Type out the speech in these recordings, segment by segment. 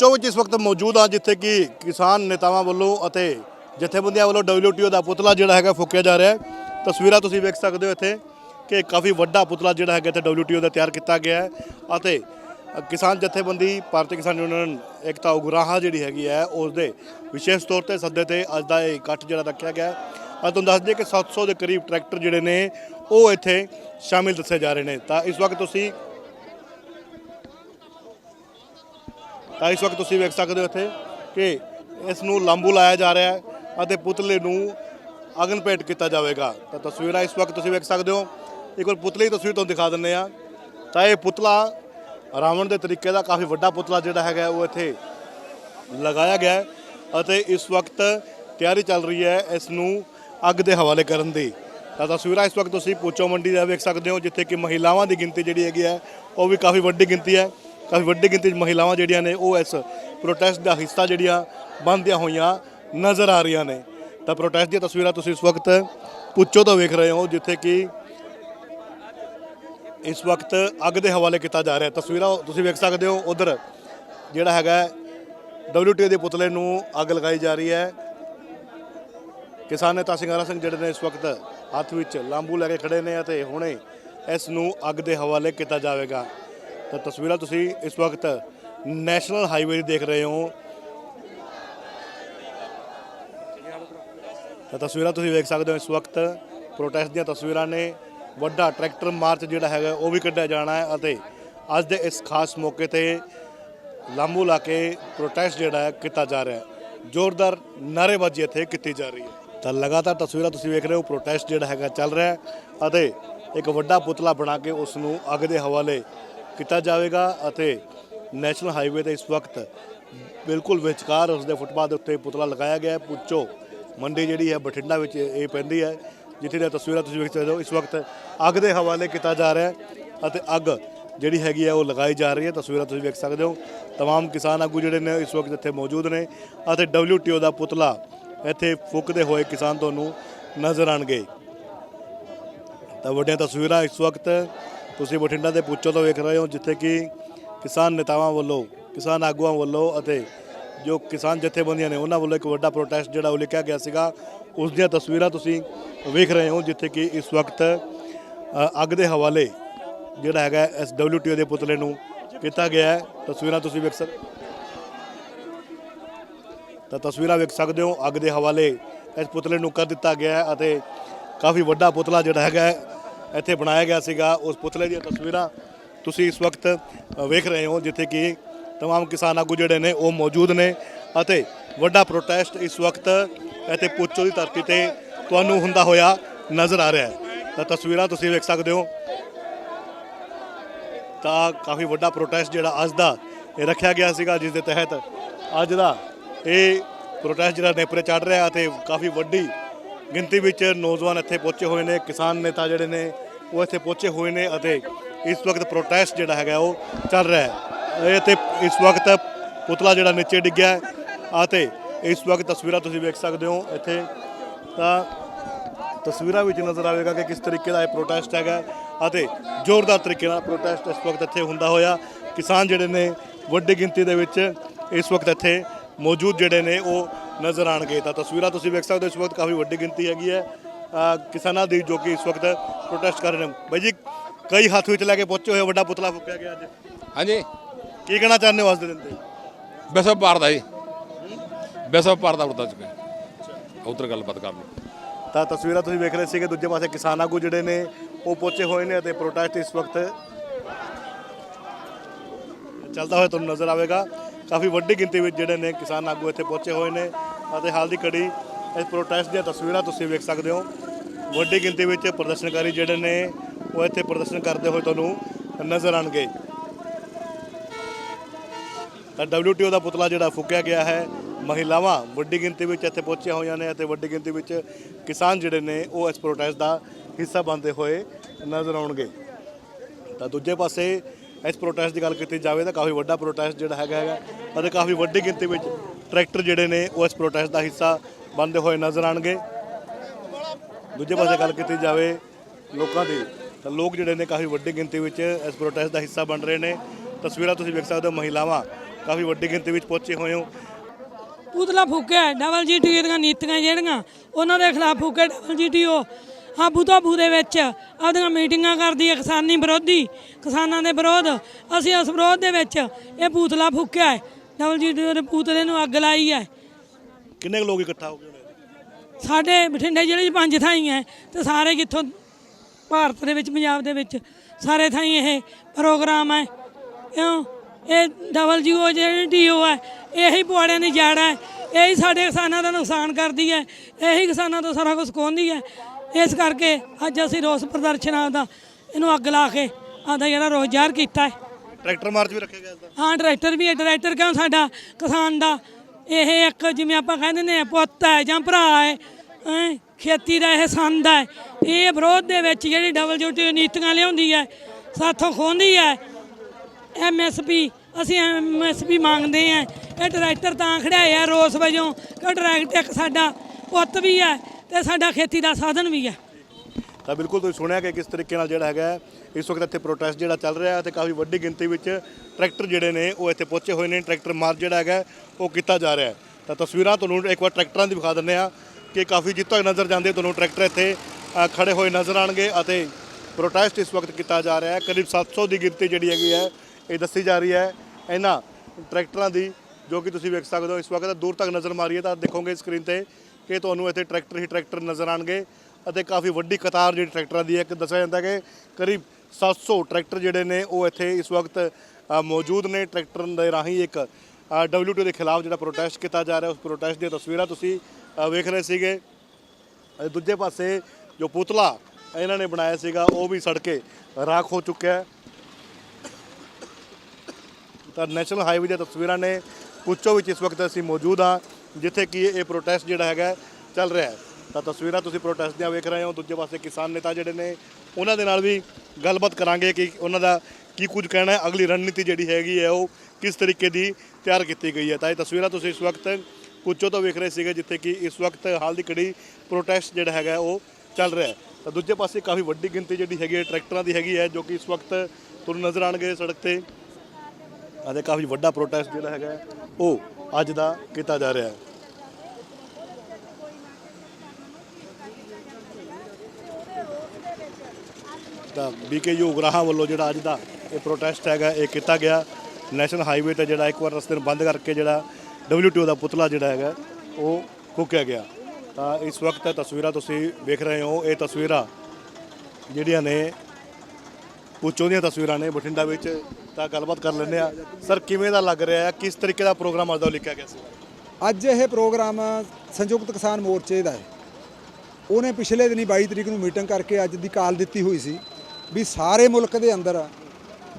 ਪੁੱਚੋ ਵਿੱਚ ਇਸ ਵਕਤ ਮੌਜੂਦ ਹਾਂ ਜਿੱਥੇ ਕਿ ਕਿਸਾਨ ਨੇਤਾਵਾਂ ਵੱਲੋਂ ਅਤੇ ਜਥੇਬੰਦੀਆਂ ਵੱਲੋਂ WTO ਦਾ ਪੁਤਲਾ ਜਿਹੜਾ ਹੈਗਾ ਫੂਕਿਆ ਜਾ ਰਿਹਾ ਹੈ। ਤਸਵੀਰਾਂ ਤੁਸੀਂ ਵੇਖ ਸਕਦੇ ਹੋ ਇੱਥੇ ਕਿ ਕਾਫੀ ਵੱਡਾ ਪੁਤਲਾ ਜਿਹੜਾ ਹੈਗਾ ਇੱਥੇ WTO ਦਾ ਤਿਆਰ ਕੀਤਾ ਗਿਆ ਹੈ ਅਤੇ ਕਿਸਾਨ ਜਥੇਬੰਦੀ, ਭਾਰਤੀ ਕਿਸਾਨ ਯੂਨੀਅਨ, ਏਕਤਾ ਉਗਰਾਹਾ ਜਿਹੜੀ ਹੈਗੀ ਹੈ, ਉਸ ਦੇ ਵਿਸ਼ੇਸ਼ ਤੌਰ ਤੇ ਸੱਦੇ ਤੇ ਅੱਜ ਦਾ ਇਹ ਇਕੱਠ ਜਿਹੜਾ ਰੱਖਿਆ ਗਿਆ ਮੈਂ ਤੁਹਾਨੂੰ ਦੱਸ ਦਈਏ ਕਿ 700 ਦੇ ਕਰੀਬ ਟਰੈਕਟਰ ਜਿਹੜੇ ਨੇ, ਉਹ ਇੱਥੇ ਸ਼ਾਮਿਲ ਦੱਸੇ ਜਾ ਰਹੇ ਨੇ। ਤਾਂ ਇਸ ਵਕਤ ਤੁਸੀਂ ਤਾਂ ਇਸ ਵਕਤ ਤੁਸੀਂ ਵੇਖ ਸਕਦੇ ਹੋ ਇੱਥੇ ਕਿ ਇਸ ਨੂੰ ਲਾਂਬੂ ਲਾਇਆ ਜਾ ਰਿਹਾ ਹੈ ਅਤੇ ਪੁਤਲੇ ਨੂੰ ਅਗਨ ਭੇਟ ਕੀਤਾ ਜਾਵੇਗਾ। ਤਾਂ ਤਸਵੀਰਾਂ ਇਸ ਵਕਤ ਤੁਸੀਂ ਵੇਖ ਸਕਦੇ ਹੋ। ਇੱਕ ਵਾਰ ਪੁਤਲੇ ਦੀ ਤਸਵੀਰ ਤੁਹਾਨੂੰ ਦਿਖਾ ਦਿੰਦੇ ਆ ਤਾਂ ਇਹ ਪੁਤਲਾ ਰਾਵਣ ਦੇ ਤਰੀਕੇ ਦਾ ਕਾਫੀ ਵੱਡਾ ਪੁਤਲਾ ਜਿਹੜਾ ਹੈਗਾ ਉਹ ਇੱਥੇ ਲਗਾਇਆ ਗਿਆ ਅਤੇ ਇਸ ਵਕਤ ਤਿਆਰੀ ਚੱਲ ਰਹੀ ਹੈ ਇਸ ਨੂੰ ਅੱਗ ਦੇ ਹਵਾਲੇ ਕਰਨ ਦੀ। ਤਾਂ ਤਸਵੀਰਾਂ ਇਸ ਵਕਤ ਤੁਸੀਂ ਪੂਚੋ ਮੰਡੀ ਦਾ ਵੇਖ ਸਕਦੇ ਹੋ, ਜਿੱਥੇ ਕਿ ਮਹਿਲਾਵਾਂ ਦੀ ਗਿਣਤੀ ਜਿਹੜੀ ਹੈਗੀ ਹੈ, ਉਹ ਵੀ ਕਾਫੀ ਵੱਡੀ ਗਿਣਤੀ ਹੈ। ਕਾਫੀ ਵੱਡੀ ਗਿਣਤੀ 'ਚ ਮਹਿਲਾਵਾਂ ਜਿਹੜੀਆਂ ਨੇ ਉਹ ਇਸ ਪ੍ਰੋਟੈਸਟ ਦਾ ਹਿੱਸਾ ਜਿਹੜੀਆਂ ਬਣਦੀਆਂ ਹੋਈਆਂ ਨਜ਼ਰ ਆ ਰਹੀਆਂ ਨੇ। ਤਾਂ ਪ੍ਰੋਟੈਸਟ ਦੀਆਂ ਤਸਵੀਰਾਂ ਤੁਸੀਂ ਇਸ ਵਕਤ ਪੁੱਛੋ ਤੋਂ ਵੇਖ ਰਹੇ ਹੋ, ਜਿੱਥੇ ਕਿ ਇਸ ਵਕਤ ਅੱਗ ਦੇ ਹਵਾਲੇ ਕੀਤਾ ਜਾ ਰਿਹਾ। ਤਸਵੀਰਾਂ ਤੁਸੀਂ ਵੇਖ ਸਕਦੇ ਹੋ ਉਧਰ, ਜਿਹੜਾ ਹੈਗਾ WTO ਦੇ ਪੁਤਲੇ ਨੂੰ ਅੱਗ ਲਗਾਈ ਜਾ ਰਹੀ ਹੈ। ਕਿਸਾਨ ਨੇਤਾ ਸਿੰਘਾਰਾ ਸਿੰਘ ਜਿਹੜੇ ਨੇ ਇਸ ਵਕਤ ਹੱਥ ਵਿੱਚ ਲਾਂਬੂ ਲੈ ਕੇ ਖੜੇ ਨੇ ਅਤੇ ਹੁਣੇ ਇਸ ਨੂੰ ਅੱਗ ਦੇ ਹਵਾਲੇ ਕੀਤਾ ਜਾਵੇਗਾ। ਤਾਂ ਤਸਵੀਰਾਂ ਤੁਸੀਂ ਇਸ ਵਕਤ ਨੈਸ਼ਨਲ ਹਾਈਵੇ ਦੀ ਦੇਖ ਰਹੇ ਹੋ। ਤਾਂ ਤਸਵੀਰਾਂ ਤੁਸੀਂ ਵੇਖ ਸਕਦੇ ਹੋ ਇਸ ਵਕਤ ਪ੍ਰੋਟੈਸਟ ਦੀਆਂ ਤਸਵੀਰਾਂ ਨੇ। ਵੱਡਾ ਟਰੈਕਟਰ ਮਾਰਚ ਜਿਹੜਾ ਹੈਗਾ ਉਹ ਵੀ ਕੱਢਿਆ ਜਾਣਾ ਹੈ ਅਤੇ ਅੱਜ ਦੇ ਇਸ ਖਾਸ ਮੌਕੇ ਤੇ ਲਾਂਬੂ ਲਾ ਕੇ ਪ੍ਰੋਟੈਸਟ ਜਿਹੜਾ ਹੈ ਕੀਤਾ ਜਾ ਰਿਹਾ ਹੈ। ਜ਼ੋਰਦਾਰ ਨਾਅਰੇਬਾਜ਼ੀ ਇੱਥੇ ਕੀਤੀ ਜਾ ਰਹੀ ਹੈ। ਤਾਂ ਲਗਾਤਾਰ ਤਸਵੀਰਾਂ ਤੁਸੀਂ ਵੇਖ ਰਹੇ ਹੋ, ਪ੍ਰੋਟੈਸਟ ਜਿਹੜਾ ਹੈਗਾ ਚੱਲ ਰਿਹਾ ਹੈ ਅਤੇ ਇੱਕ ਵੱਡਾ ਪੁਤਲਾ ਬਣਾ ਕੇ ਉਸ ਨੂੰ ਅੱਗ ਦੇ ਹਵਾਲੇ ਕੀਤਾ ਜਾਵੇਗਾ ਅਤੇ ਨੈਸ਼ਨਲ ਹਾਈਵੇ ਤੇ ਇਸ ਵਕਤ ਬਿਲਕੁਲ ਵਿਚਕਾਰ ਉਸ ਦੇ ਫੁੱਟਪਾਥ ਦੇ ਉੱਤੇ ਪੁਤਲਾ ਲਗਾਇਆ ਗਿਆ ਹੈ ਪੁੱਚੋ ਮੰਡੀ ਜਿਹੜੀ ਹੈ ਬਠਿੰਡਾ ਵਿੱਚ ਇਹ ਪੈਂਦੀ ਹੈ ਜਿੱਥੇ ਦੀਆਂ ਤਸਵੀਰਾਂ ਤੁਸੀਂ ਵੇਖ ਸਕਦੇ ਹੋ ਇਸ ਵਕਤ ਅੱਗ ਦੇ ਹਵਾਲੇ ਕੀਤਾ ਜਾ ਰਿਹਾ ਹੈ ਅਤੇ ਅੱਗ ਜਿਹੜੀ ਹੈਗੀ ਹੈ ਉਹ ਲਗਾਈ ਜਾ ਰਹੀ ਹੈ ਤਸਵੀਰਾਂ ਤੁਸੀਂ ਵੇਖ ਸਕਦੇ ਹੋ तमाम ਕਿਸਾਨ ਆਗੂ ਜਿਹੜੇ ਨੇ ਇਸ ਵਕਤ ਇੱਥੇ ਮੌਜੂਦ ਨੇ ਅਤੇ WTO ਦਾ ਪੁਤਲਾ ਇੱਥੇ ਫੂਕਦੇ ਹੋਏ ਕਿਸਾਨ ਤੁਹਾਨੂੰ ਨਜ਼ਰ ਆਣਗੇ ਤਾਂ ਵੱਡੀਆਂ ਤਸਵੀਰਾਂ ਇਸ ਵਕਤ ਤੁਸੀਂ ਬਠਿੰਡਾ ਦੇ ਪੁੱਚੋ ਤੋਂ ਵੇਖ ਰਹੇ ਹੋ ਜਿੱਥੇ ਕਿ ਕਿਸਾਨ ਨੇਤਾਵਾਂ ਵੱਲੋਂ, ਕਿਸਾਨ ਆਗੂਆਂ ਵੱਲੋਂ ਅਤੇ ਜੋ ਕਿਸਾਨ ਜਥੇਬੰਦੀਆਂ ਨੇ ਉਹਨਾਂ ਵੱਲੋਂ ਇੱਕ ਵੱਡਾ ਪ੍ਰੋਟੈਸਟ ਜਿਹੜਾ ਉਹ ਲਿਖਿਆ ਗਿਆ ਸੀਗਾ। ਉਸ ਦੀਆਂ ਤਸਵੀਰਾਂ ਤੁਸੀਂ ਵੇਖ ਰਹੇ ਹੋ ਜਿੱਥੇ ਕਿ ਇਸ ਵਕਤ ਅੱਗ ਦੇ ਹਵਾਲੇ ਜਿਹੜਾ ਹੈਗਾ ਇਸ WTO ਦੇ ਪੁਤਲੇ ਨੂੰ ਕੀਤਾ ਗਿਆ ਹੈ। ਤਸਵੀਰਾਂ ਤੁਸੀਂ ਵੇਖ ਸਕਦੇ ਤਾਂ ਤਸਵੀਰਾਂ ਵੇਖ ਸਕਦੇ ਹੋ, ਅੱਗ ਦੇ ਹਵਾਲੇ ਇਸ ਪੁਤਲੇ ਨੂੰ ਕਰ ਦਿੱਤਾ ਗਿਆ ਹੈ ਅਤੇ ਕਾਫੀ ਵੱਡਾ ਪੁਤਲਾ ਜਿਹੜਾ ਹੈਗਾ ਇੱਥੇ ਬਣਾਇਆ ਗਿਆ ਸੀਗਾ ਉਸ ਪੁਤਲੇ ਦੀਆਂ ਤਸਵੀਰਾਂ ਤੁਸੀਂ ਇਸ ਵਕਤ ਅ, ਵੇਖ ਰਹੇ ਹੋ ਜਿੱਥੇ ਕਿ तमाम ਕਿਸਾਨ ਆਗੂ ਜਿਹੜੇ ਨੇ ਉਹ ਮੌਜੂਦ ਨੇ ਅਤੇ ਵੱਡਾ ਪ੍ਰੋਟੈਸਟ ਇਸ ਵਕਤ ਇੱਥੇ ਪੁੱਚੋ ਦੀ ਧਰਤੀ ਤੇ ਤੁਹਾਨੂੰ ਹੁੰਦਾ ਹੋਇਆ ਨਜ਼ਰ ਆ ਰਿਹਾ ਹੈ ਤਾਂ ਤਸਵੀਰਾਂ ਤੁਸੀਂ ਵੇਖ ਸਕਦੇ ਹੋ ਤਾਂ ਕਾਫੀ ਵੱਡਾ ਪ੍ਰੋਟੈਸਟ ਜਿਹੜਾ ਅੱਜ ਦਾ ਇਹ ਰੱਖਿਆ ਗਿਆ ਸੀਗਾ ਜਿਸ ਦੇ ਤਹਿਤ ਅੱਜ ਦਾ ਇਹ ਪ੍ਰੋਟੈਸਟ ਜਿਹੜਾ ਨੇਪਰੇ ਚੜ ਰਿਹਾ ਅਤੇ ਕਾਫੀ ਵੱਡੀ ਗਿਣਤੀ ਵਿੱਚ ਨੌਜਵਾਨ ਇੱਥੇ ਪਹੁੰਚੇ ਹੋਏ ਨੇ, ਕਿਸਾਨ ਨੇਤਾ ਜਿਹੜੇ ਨੇ, ਉਹ ਇੱਥੇ ਪਹੁੰਚੇ ਹੋਏ ਨੇ ਅਤੇ ਇਸ ਵਕਤ ਪ੍ਰੋਟੈਸਟ ਜਿਹੜਾ ਹੈਗਾ ਉਹ ਚੱਲ ਰਿਹਾ ਹੈ। ਇਹ ਤੇ ਇਸ ਵਕਤ ਪੁਤਲਾ ਜਿਹੜਾ ਨੀਚੇ ਡਿੱਗਿਆ ਹੈ ਅਤੇ ਇਸ ਵਕਤ ਤਸਵੀਰਾਂ ਤੁਸੀਂ ਵੇਖ ਸਕਦੇ ਹੋ ਇੱਥੇ। ਤਾਂ ਤਸਵੀਰਾਂ ਵਿੱਚ ਨਜ਼ਰ ਆਵੇਗਾ ਕਿ ਕਿਸ ਤਰੀਕੇ ਦਾ ਇਹ ਪ੍ਰੋਟੈਸਟ ਹੈਗਾ ਅਤੇ ਜ਼ੋਰਦਾਰ ਤਰੀਕੇ ਨਾਲ ਪ੍ਰੋਟੈਸਟ ਇਸ ਵਕਤ ਇੱਥੇ ਹੁੰਦਾ ਹੋਇਆ। ਕਿਸਾਨ ਜਿਹੜੇ ਨੇ, ਵੱਡੀ ਗਿਣਤੀ ਦੇ ਵਿੱਚ ਇਸ ਵਕਤ ਇੱਥੇ ਮੌਜੂਦ ਜਿਹੜੇ ਨੇ, ਉਹ ਨਜ਼ਰ ਆਣਗੇ ਤਾਂ ਤਸਵੀਰਾਂ ਤੁਸੀਂ ਵੇਖ ਸਕਦੇ ਹੋ ਇਸ ਵਕਤ ਕਾਫੀ ਵੱਡੀ ਗਿਣਤੀ ਹੈਗੀ ਹੈ। ਕਿਸਾਨਾਂ ਦੀ ਜੋ ਕਿ ਇਸ ਵਕਤ ਪ੍ਰੋਟੈਸਟ ਕਰ ਰਹੇ ਨੇ। ਬਾਈ ਜੀ ਕਈ ਹੱਥ ਵਿੱਚ ਲੈ ਕੇ ਪਹੁੰਚੇ ਹੋਏ ਵੱਡਾ ਪੁਤਲਾ ਫੁੱਕਿਆ ਗਿਆ ਅੱਜ। ਹਾਂਜੀ। ਕੀ ਕਹਿਣਾ ਚਾਹੁੰਦੇ ਹੋ ਅੱਜ ਦੇ ਦਿਨ ਤੇ? ਭਾਰਤ ਹੈ ਜੀ। ਵਿਸ਼ਵ ਭਾਰਤ ਦਾ ਉੜਦਾ ਚੁੱਕਾ ਉਧਰ ਗੱਲਬਾਤ ਕਰ ਲਓ। ਤਾਂ ਤਸਵੀਰਾਂ ਤੁਸੀਂ ਵੇਖ ਰਹੇ ਸੀਗੇ ਦੂਜੇ ਪਾਸੇ ਕਿਸਾਨ ਆਗੂ ਜਿਹੜੇ ਨੇ ਉਹ ਪਹੁੰਚੇ ਹੋਏ ਨੇ ਅਤੇ ਪ੍ਰੋਟੈਸਟ ਇਸ ਵਕਤ ਚੱਲਦਾ ਹੋਇਆ ਤੁਹਾਨੂੰ ਨਜ਼ਰ ਆਵੇਗਾ। ਕਾਫੀ ਵੱਡੀ ਗਿਣਤੀ ਵਿੱਚ ਜਿਹੜੇ ਨੇ ਕਿਸਾਨ ਆਗੂ ਇੱਥੇ ਪਹੁੰਚੇ ਹੋਏ ਨੇ। ਅਤੇ ਹਾਲ ਦੀ ਘੜੀ ਇਸ ਪ੍ਰੋਟੈਸਟ ਦੀਆਂ ਤਸਵੀਰਾਂ ਤੁਸੀਂ ਵੇਖ ਸਕਦੇ ਹੋ। ਵੱਡੀ ਗਿਣਤੀ ਵਿੱਚ ਪ੍ਰਦਰਸ਼ਨਕਾਰੀ ਜਿਹੜੇ ਨੇ, ਉਹ ਇੱਥੇ ਪ੍ਰਦਰਸ਼ਨ ਕਰਦੇ ਹੋਏ ਤੁਹਾਨੂੰ ਨਜ਼ਰ ਆਣਗੇ ਤਾਂ WTO ਦਾ ਪੁਤਲਾ ਜਿਹੜਾ ਫੂਕਿਆ ਗਿਆ ਹੈ, ਮਹਿਲਾਵਾਂ ਵੱਡੀ ਗਿਣਤੀ ਵਿੱਚ ਇੱਥੇ ਪਹੁੰਚੀਆਂ ਹੋਈਆਂ ਨੇ ਅਤੇ ਵੱਡੀ ਗਿਣਤੀ ਵਿੱਚ ਕਿਸਾਨ ਜਿਹੜੇ ਨੇ, ਉਹ ਇਸ ਪ੍ਰੋਟੈਸਟ ਦਾ ਹਿੱਸਾ ਬਣਦੇ ਹੋਏ ਨਜ਼ਰ ਆਉਣਗੇ। ਤਾਂ ਦੂਜੇ ਪਾਸੇ ਇਸ ਪ੍ਰੋਟੈਸਟ ਦੀ ਗੱਲ ਕੀਤੀ ਜਾਵੇ ਤਾਂ ਕਾਫੀ ਵੱਡਾ ਪ੍ਰੋਟੈਸਟ ਜਿਹੜਾ ਹੈਗਾ ਹੈਗਾ, ਅਤੇ ਕਾਫੀ ਵੱਡੀ ਗਿਣਤੀ ਵਿੱਚ ਟਰੈਕਟਰ ਜਿਹੜੇ ਨੇ ਉਹ ਇਸ ਪ੍ਰੋਟੈਸਟ ਦਾ ਹਿੱਸਾ ਬਣਦੇ ਹੋਏ ਨਜ਼ਰ ਆਣਗੇ ਦੂਜੇ ਪਾਸੇ ਗੱਲ ਕੀਤੀ ਜਾਵੇ ਲੋਕਾਂ ਦੀ, ਤਾਂ ਲੋਕ ਜਿਹੜੇ ਨੇ ਕਾਫੀ ਵੱਡੀ ਗਿਣਤੀ ਵਿੱਚ ਇਸ ਪ੍ਰੋਟੈਸਟ ਦਾ ਹਿੱਸਾ ਬਣ ਰਹੇ ਨੇ। ਤਸਵੀਰਾਂ ਤੁਸੀਂ ਵੇਖ ਸਕਦੇ ਹੋ, ਮਹਿਲਾਵਾਂ ਕਾਫੀ ਵੱਡੀ ਗਿਣਤੀ ਵਿੱਚ ਪਹੁੰਚੇ ਹੋਏ ਹੋ ਪੁਤਲਾ ਫੂਕਿਆ ਡਬਲ ਜੀਟੀ ਦੀਆਂ ਨੀਤੀਆਂ ਜਿਹੜੀਆਂ, ਉਹਨਾਂ ਦੇ ਖਿਲਾਫ ਫੂਕਿਆ ਡਬਲ ਜੀਟੀਓ ਆ ਬੂਤਾਬੂ ਦੇ ਵਿੱਚ ਆਪਦੀਆਂ ਮੀਟਿੰਗਾਂ ਕਰਦੀ ਹੈ ਕਿਸਾਨੀ ਵਿਰੋਧੀ ਕਿਸਾਨਾਂ ਦੇ ਵਿਰੋਧ। ਅਸੀਂ ਉਸ ਵਿਰੋਧ ਦੇ ਵਿੱਚ ਇਹ ਪੁਤਲਾ ਫੂਕਿਆ ਹੈ। ਡਬਲ ਜੀਟੀਓ ਦੇ ਪੁਤਲੇ ਨੂੰ ਅੱਗ ਲਾਈ ਹੈ। ਕਿੰਨੇ ਕੁ ਲੋਕ ਇਕੱਠਾ ਹੋ ਗਏ ਹੋਣੇ? ਸਾਡੇ ਬਠਿੰਡੇ ਜ਼ਿਲ੍ਹੇ 'ਚ ਪੰਜ ਥਾਈ ਹੈ ਤੇ ਸਾਰੇ ਕਿੱਥੋਂ ਭਾਰਤ ਦੇ ਵਿੱਚ ਪੰਜਾਬ ਦੇ ਵਿੱਚ ਸਾਰੇ ਥਾਈ ਇਹ ਪ੍ਰੋਗਰਾਮ ਹੈ। ਕਿਉਂ? ਇਹ ਡਬਲ ਜੀਓ ਜਿਹੜੀ ਡੀਓ ਹੈ ਇਹੀ ਪੁਆੜਿਆਂ ਦੀ ਜੜ ਹੈ। ਇਹੀ ਸਾਡੇ ਕਿਸਾਨਾਂ ਦਾ ਨੁਕਸਾਨ ਕਰਦੀ ਹੈ। ਇਹੀ ਕਿਸਾਨਾਂ ਤੋਂ ਸਾਰਾ ਕੁਝ ਖੋਹਦੀ ਹੈ। ਇਸ ਕਰਕੇ ਅੱਜ ਅਸੀਂ ਰੋਸ ਪ੍ਰਦਰਸ਼ਨ ਆਪਦਾ ਇਹਨੂੰ ਅੱਗ ਲਾ ਕੇ ਆਪਦਾ ਜਿਹੜਾ ਰੋਜ਼ ਜ਼ਾਹਰ ਕੀਤਾ ਹੈ। ਟਰੈਕਟਰ ਮਾਰਚ ਵੀ ਰੱਖਿਆ ਗਿਆ ਹਾਂ ਟਰੈਕਟਰ ਵੀ ਹੈ ਟਰੈਕਟਰ ਕਿਉਂ ਸਾਡਾ? ਕਿਸਾਨ ਦਾ। ਇਹ ਇੱਕ ਜਿਵੇਂ ਆਪਾਂ ਕਹਿੰਦੇ ਨੇ ਪੁੱਤ ਹੈ ਜਾਂ ਭਰਾ ਹੈ ਹੈਂ, ਖੇਤੀ ਦਾ ਇਹ ਸੰਦ ਹੈ। ਇਹ ਵਿਰੋਧ ਦੇ ਵਿੱਚ ਜਿਹੜੀ ਡਬਲ ਡਿਊਟੀ ਨੀਤੀਆਂ ਲਿਆਉਂਦੀ ਹੈ ਸਾਥੋਂ ਖੋਹਦੀ ਹੈ। ਐਮਐਸਪੀ ਅਸੀਂ ਐਮਐਸਪੀ ਮੰਗਦੇ ਆ ਇਹ ਟਰੈਕਟਰ ਤਾਂ ਖੜਾਇਆ ਰੋਸ ਵਜੋਂ। ਕਿ ਟਰੈਕਟਰ ਇੱਕ ਸਾਡਾ ਪੁੱਤ ਵੀ ਹੈ। ਤੇ ਸਾਡਾ ਖੇਤੀ ਦਾ ਸਾਧਨ ਵੀ ਹੈ। ਤਾਂ ਬਿਲਕੁਲ ਤੁਸੀਂ ਸੁਣਿਆ ਕਿ ਕਿਸ ਤਰੀਕੇ ਨਾਲ ਜਿਹੜਾ ਹੈਗਾ ਇਸ ਵਕਤ ਇੱਥੇ ਪ੍ਰੋਟੈਸਟ ਜਿਹੜਾ ਚੱਲ ਰਿਹਾ ਹੈ ਤੇ ਕਾਫੀ ਵੱਡੀ ਗਿਣਤੀ ਵਿੱਚ ਟਰੈਕਟਰ ਜਿਹੜੇ ਨੇ ਉਹ ਇੱਥੇ ਪਹੁੰਚੇ ਹੋਏ ਨੇ ਟਰੈਕਟਰ ਮਾਰਚ ਜਿਹੜਾ ਹੈਗਾ ਉਹ ਕੀਤਾ ਜਾ ਰਿਹਾ ਹੈ। ਤਾਂ ਤਸਵੀਰਾਂ ਤੁਹਾਨੂੰ ਇੱਕ ਵਾਰ ਟਰੈਕਟਰਾਂ ਦੀ ਵਿਖਾ ਦਿੰਦੇ ਆ ਕਿ ਕਾਫੀ ਜਿੱਥੋਂ ਨਜ਼ਰ ਜਾਂਦੇ ਤੁਹਾਨੂੰ ਟਰੈਕਟਰ ਇੱਥੇ ਅ, ਖੜੇ ਹੋਏ ਨਜ਼ਰ ਆਣਗੇ ਅਤੇ ਪ੍ਰੋਟੈਸਟ ਇਸ ਵਕਤ ਕੀਤਾ ਜਾ ਰਿਹਾ ਹੈ। ਕਰੀਬ 700 ਦੀ ਗਿਣਤੀ ਜਿਹੜੀ ਹੈਗੀ ਹੈ ਇਹ ਦੱਸੀ ਜਾ ਰਹੀ ਹੈ ਇਹਨਾਂ ਟਰੈਕਟਰਾਂ ਦੀ ਜੋ ਕਿ ਤੁਸੀਂ ਵੇਖ ਸਕਦੇ ਹੋ ਇਸ ਵਕਤ ਦੂਰ ਤੱਕ ਨਜ਼ਰ ਮਾਰੀਏ ਤਾਂ ਦੇਖੋਗੇ ਸਕਰੀਨ ਤੇ ਕਿ ਤੁਹਾਨੂੰ ਇੱਥੇ ਟਰੈਕਟਰ ਹੀ ਟਰੈਕਟਰ ਨਜ਼ਰ ਆਣਗੇ ਅਤੇ ਕਾਫੀ ਵੱਡੀ ਕਤਾਰ ਜਿਹੜੀ ਟਰੈਕਟਰਾਂ ਦੀ ਹੈ ਕਿ ਦੱਸਿਆ ਜਾਂਦਾ ਕਿ ਕਰੀਬ 700 ਟਰੈਕਟਰ ਜਿਹੜੇ ਨੇ ਉਹ ਇੱਥੇ ਇਸ ਵਕਤ ਮੌਜੂਦ ਨੇ ਟਰੈਕਟਰ ਦੇ ਰਾਹੀਂ ਇੱਕ ਡਬਲਯੂਟੀ ਦੇ ਖਿਲਾਫ ਜਿਹੜਾ ਪ੍ਰੋਟੈਸਟ ਕੀਤਾ ਜਾ ਰਿਹਾ, ਉਸ ਪ੍ਰੋਟੈਸਟ ਦੀਆਂ ਤਸਵੀਰਾਂ ਤੁਸੀਂ ਵੇਖ ਰਹੇ ਸੀਗੇ। ਅਤੇ ਦੂਜੇ ਪਾਸੇ ਜੋ ਪੁਤਲਾ ਇਹਨਾਂ ਨੇ ਬਣਾਇਆ ਸੀਗਾ, ਉਹ ਵੀ ਸੜ ਕੇ ਰਾਖ ਹੋ ਚੁੱਕਿਆ ਹੈ। ਤਾਂ ਨੈਸ਼ਨਲ ਹਾਈਵੇ ਦੀਆਂ ਤਸਵੀਰਾਂ ਨੇ ਪੁੱਛੋ ਵਿੱਚ ਇਸ ਵਕਤ ਅਸੀਂ ਮੌਜੂਦ ਹਾਂ। ਜਿੱਥੇ ਕਿ ਇਹ ਪ੍ਰੋਟੈਸਟ ਜਿਹੜਾ ਹੈਗਾ ਚੱਲ ਰਿਹਾ ਹੈ। ਤਾਂ ਤਸਵੀਰਾਂ ਤੁਸੀਂ ਪ੍ਰੋਟੈਸਟ ਦੀਆਂ ਵੇਖ ਰਹੇ ਹੋ। ਦੂਜੇ ਪਾਸੇ ਕਿਸਾਨ ਨੇਤਾ ਜਿਹੜੇ ਨੇ, ਉਹਨਾਂ ਦੇ ਨਾਲ ਵੀ ਗੱਲਬਾਤ ਕਰਾਂਗੇ ਕਿ ਉਹਨਾਂ ਦਾ ਕੀ ਕੁਝ ਕਹਿਣਾ ਹੈ। ਅਗਲੀ ਰਣਨੀਤੀ ਜਿਹੜੀ ਹੈਗੀ ਹੈ, ਉਹ ਕਿਸ ਤਰੀਕੇ ਦੀ ਤਿਆਰ ਕੀਤੀ ਗਈ ਹੈ। ਤਾਂ ਇਹ ਤਸਵੀਰਾਂ ਤੁਸੀਂ ਇਸ ਵਕਤ ਪੁੱਚੋ ਤੋਂ ਵੇਖ ਰਹੇ ਸੀਗੇ, ਜਿੱਥੇ ਕਿ ਇਸ ਵਕਤ ਹਾਲ ਦੀ ਘੜੀ ਪ੍ਰੋਟੈਸਟ ਜਿਹੜਾ ਹੈਗਾ, ਉਹ ਚੱਲ ਰਿਹਾ ਹੈ। ਤਾਂ ਦੂਜੇ ਪਾਸੇ ਕਾਫੀ ਵੱਡੀ ਗਿਣਤੀ ਜਿਹੜੀ ਹੈਗੀ ਹੈ, ਟਰੈਕਟਰਾਂ ਦੀ ਹੈਗੀ ਹੈ, ਜੋ ਕਿ ਇਸ ਵਕਤ ਤੁਹਾਨੂੰ ਨਜ਼ਰ ਆਣਗੇ ਸੜਕ ਤੇ। ਅਤੇ ਕਾਫੀ ਵੱਡਾ ਪ੍ਰੋਟੈਸਟ ਜਿਹੜਾ ਹੈਗਾ, ਉਹ ਅੱਜ ਦਾ ਕੀਤਾ ਜਾ ਰਿਹਾ ਹੈ। ਤਾਂ ਬੀਕੇਯੂ ਉਗਰਾਹਾਂ ਵੱਲੋਂ ਜਿਹੜਾ ਅੱਜ ਦਾ ਇਹ ਪ੍ਰੋਟੈਸਟ ਹੈਗਾ, ਇਹ ਕੀਤਾ ਗਿਆ। ਨੈਸ਼ਨਲ ਹਾਈਵੇ ਤੇ ਜਿਹੜਾ ਇੱਕ ਵਾਰ ਰਸਤੇ ਨੂੰ ਬੰਦ ਕਰਕੇ ਜਿਹੜਾ WTO ਦਾ ਪੁਤਲਾ ਜਿਹੜਾ ਹੈਗਾ, ਉਹ ਫੂਕਿਆ ਗਿਆ। ਤਾਂ ਇਸ ਵਕਤ ਤਸਵੀਰਾਂ ਤੁਸੀਂ ਵੇਖ ਰਹੇ ਹੋ। ਇਹ ਤਸਵੀਰਾਂ ਜਿਹੜੀਆਂ ਨੇ ਪੁੱਚੋ ਦੀਆਂ ਤਸਵੀਰਾਂ ਨੇ ਬਠਿੰਡਾ ਵਿੱਚ। ਤਾਂ ਗੱਲਬਾਤ ਕਰ ਲੈਂਦੇ ਆ ਸਰ ਕਿਵੇਂ ਦਾ ਲੱਗ ਰਿਹਾ ਹੈ? ਕਿਸ ਤਰੀਕੇ ਦਾ ਪ੍ਰੋਗਰਾਮ ਅੱਜ ਦਾ ਲਿਖਿਆ ਗਿਆ ਸੀ? ਅੱਜ ਇਹ ਪ੍ਰੋਗਰਾਮ ਸੰਯੁਕਤ ਕਿਸਾਨ ਮੋਰਚੇ ਦਾ ਹੈ। ਉਹਨੇ ਪਿਛਲੇ ਦਿਨੀ 22 ਤਰੀਕ ਨੂੰ ਮੀਟਿੰਗ ਕਰਕੇ ਅੱਜ ਦੀ ਕਾਲ ਦਿੱਤੀ ਹੋਈ ਸੀ ਵੀ ਸਾਰੇ ਮੁਲਕ ਦੇ ਅੰਦਰ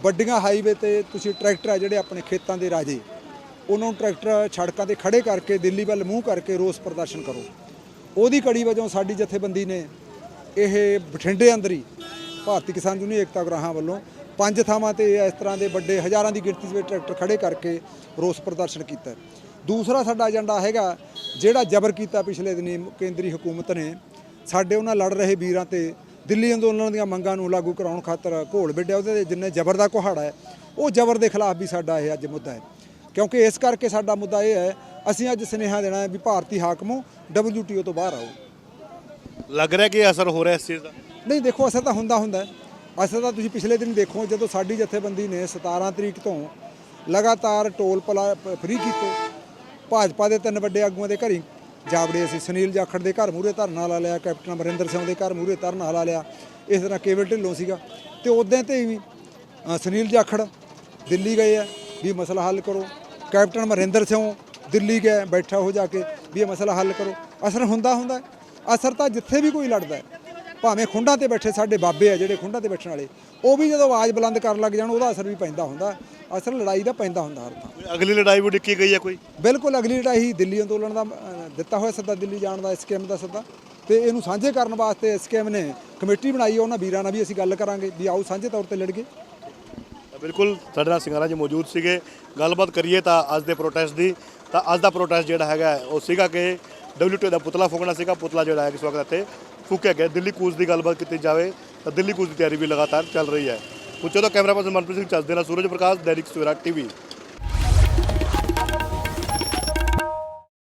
ਵੱਡੀਆਂ ਹਾਈਵੇ ਤੇ ਤੁਸੀਂ ਟਰੈਕਟਰ ਆ ਜਿਹੜੇ ਆਪਣੇ ਖੇਤਾਂ ਦੇ ਰਾਜੇ, ਉਹਨਾਂ ਨੂੰ ਟਰੈਕਟਰ ਸੜਕਾਂ ਤੇ ਖੜੇ ਕਰਕੇ ਦਿੱਲੀ ਵੱਲ ਮੂੰਹ ਕਰਕੇ ਰੋਸ ਪ੍ਰਦਰਸ਼ਨ ਕਰੋ। ਉਹਦੀ ਕੜੀ ਵਜੋਂ ਸਾਡੀ ਜਥੇਬੰਦੀ ਨੇ ਇਹ ਬਠਿੰਡੇ ਅੰਦਰ ਹੀ ਭਾਰਤੀ ਕਿਸਾਨ ਯੂਨੀਅਨ ਏਕਤਾ ਗ੍ਰਾਹਾਂ ਵੱਲੋਂ ਪੰਜ ਥਾਵਾਂ ਤੇ ਇਸ ਤਰ੍ਹਾਂ ਦੇ ਵੱਡੇ ਹਜ਼ਾਰਾਂ ਦੀ ਗਿਣਤੀ ਵਿੱਚ ਟਰੈਕਟਰ ਖੜੇ ਕਰਕੇ ਰੋਸ ਪ੍ਰਦਰਸ਼ਨ ਕੀਤਾ। ਦੂਸਰਾ ਸਾਡਾ ਏਜੰਡਾ ਹੈਗਾ ਜਿਹੜਾ ਜ਼ਬਰ ਕੀਤਾ ਪਿਛਲੇ ਦਿਨੀ ਕੇਂਦਰੀ ਹਕੂਮਤ ਨੇ। ਸਾਡੇ ਉਹਨਾਂ ਲੜ ਰਹੇ ਵੀਰਾਂ ਤੇ ਦਿੱਲੀ ਅੰਦੋਲਨ ਦੀਆਂ ਮੰਗਾਂ ਨੂੰ ਲਾਗੂ ਕਰਾਉਣ ਖਾਤਰ ਘੋਲ ਵਿੱਢਿਆ। ਉਹਦੇ ਤੇ ਜਿੰਨੇ ਜ਼ਬਰ ਦਾ ਕੁਹਾੜਾ ਹੈ ਉਹ ਜ਼ਬਰ ਦੇ ਖਿਲਾਫ ਵੀ ਸਾਡਾ ਇਹ ਅੱਜ ਮੁੱਦਾ ਹੈ। ਕਿਉਂਕਿ ਇਸ ਕਰਕੇ ਸਾਡਾ ਮੁੱਦਾ ਇਹ ਹੈ ਅਸੀਂ ਅੱਜ ਸੁਨੇਹਾ ਦੇਣਾ ਹੈ ਵੀ ਭਾਰਤੀ ਹਾਕਮੋ WTO ਤੋਂ ਬਾਹਰ ਆਓ। ਲੱਗ ਰਿਹਾ ਕਿ ਅਸਰ ਹੋ ਰਿਹਾ ਇਸ ਚੀਜ਼ ਦਾ? ਨਹੀਂ ਦੇਖੋ ਅਸਰ ਤਾਂ ਹੁੰਦਾ ਹੁੰਦਾ ਹੈ। ਅਸਰ ਤਾਂ ਤੁਸੀਂ ਪਿਛਲੇ ਦਿਨ ਦੇਖੋ, ਜਦੋਂ ਸਾਡੀ ਜਥੇਬੰਦੀ ਨੇ 17 ਤਰੀਕ ਤੋਂ ਲਗਾਤਾਰ ਟੋਲ ਪਲਾ ਫ੍ਰੀ ਕੀਤੇ, ਭਾਜਪਾ ਦੇ ਤਿੰਨ ਵੱਡੇ ਆਗੂਆਂ ਦੇ ਘਰੀ ਜਾਵੜੇ ਅਸੀਂ, ਸੁਨੀਲ ਜਾਖੜ ਦੇ ਘਰ ਮੂਹਰੇ ਧਰਨਾ ਲਾ ਲਿਆ, ਕੈਪਟਨ ਅਮਰਿੰਦਰ ਸਿੰਘ ਦੇ ਘਰ ਮੂਹਰੇ ਧਰਨਾ ਲਾ ਲਿਆ, ਇਸ ਤਰ੍ਹਾਂ ਕੇਵਲ ਢਿੱਲੋਂ ਸੀਗਾ। ਤੇ ਉਦੋਂ ਤੇ ਵੀ ਸੁਨੀਲ ਜਾਖੜ ਦਿੱਲੀ ਗਏ ਆ, ਵੀ ਮਸਲਾ ਹੱਲ ਕਰੋ। ਕੈਪਟਨ ਅਮਰਿੰਦਰ ਸਿੰਘ ਦਿੱਲੀ ਗਏ ਬੈਠਾ ਹੋ ਜਾ ਕੇ, ਵੀ ਇਹ ਮਸਲਾ ਹੱਲ ਕਰੋ। ਅਸਰ ਹੁੰਦਾ ਹੁੰਦਾ ਅਸਰ ਤਾਂ ਜਿੱਥੇ ਵੀ ਕੋਈ ਲੜਦਾ ਹੈ। ਭਾਵੇਂ ਖੁੰਡਾਂ ਤੇ ਬੈਠੇ ਸਾਡੇ ਬਾਬੇ ਆ ਜਿਹੜੇ ਖੁੰਡਾਂ ਤੇ ਬੈਠਣ ਵਾਲੇ ਉਹ ਵੀ ਜਦੋਂ ਆਵਾਜ਼ ਬੁਲੰਦ ਕਰਨ ਲੱਗ ਜਾਣ ਉਹਦਾ ਅਸਰ ਵੀ ਪੈਂਦਾ ਹੁੰਦਾ ਅਸਰ ਲੜਾਈ ਦਾ ਪੈਂਦਾ ਹੁੰਦਾ ਹਰ ਥਾਂ। ਅਗਲੀ ਲੜਾਈ ਵੀ ਡਿੱਕੀ ਗਈ ਹੈ ਕੋਈ? ਬਿਲਕੁਲ ਅਗਲੀ ਲੜਾਈ ਦਿੱਲੀ ਅੰਦੋਲਨ ਦਾ ਦਿੱਤਾ ਹੋਇਆ ਸੱਦਾ ਦਿੱਲੀ ਜਾਣ ਦਾ ਸਕੀਮ ਦਾ ਸੱਦਾ। ਤੇ ਇਹਨੂੰ ਸਾਂਝੇ ਕਰਨ ਵਾਸਤੇ ਸਕੀਮ ਨੇ ਕਮੇਟੀ ਬਣਾਈ ਹੈ ਉਹਨਾਂ ਵੀਰਾਂ ਨਾਲ ਵੀ ਅਸੀਂ ਗੱਲ ਕਰਾਂਗੇ ਵੀ ਆਓ ਸਾਂਝੇ ਤੌਰ ਤੇ ਲੜੀਏ। ਤਾਂ ਬਿਲਕੁਲ ਸਾਡੇ ਨਾਲ ਸਿੰਘਾਰਾ ਜੀ ਮੌਜੂਦ ਸੀਗੇ। ਗੱਲਬਾਤ ਕਰੀਏ ਤਾਂ ਅੱਜ ਦੇ ਪ੍ਰੋਟੈਸਟ ਦੀ ਤਾਂ ਅੱਜ ਦਾ ਪ੍ਰੋਟੈਸਟ ਜਿਹੜਾ ਹੈਗਾ ਉਹ ਸੀਗਾ ਕਿ WTO ਦਾ ਪੁਤਲਾ ਫੂਕਣਾ ਸੀਗਾ ਪੁਤਲਾ ਜਿਹੜਾ ਹੈ ਇਸ ਵਕਤ ਇੱਥੇ। ਫੂਕਿਆ ਗਿਆ ਦਿੱਲੀ ਕੂਚ ਦੀ ਗੱਲਬਾਤ ਕੀਤੀ ਜਾਵੇ ਤਾਂ ਦਿੱਲੀ ਕੂਚ ਦੀ ਤਿਆਰੀ ਵੀ ਲਗਾਤਾਰ ਚੱਲ ਰਹੀ ਹੈ। ਪੁੱਛੋ ਤਾਂ ਕੈਮਰਾ ਪਰਸਨ ਮਨਪ੍ਰੀਤ ਸਿੰਘ ਚੱਜ ਦੇ ਨਾਲ, ਸੂਰਜ ਪ੍ਰਕਾਸ਼, ਦੈਨਿਕ ਸਵੇਰਾ ਟੀਵੀ।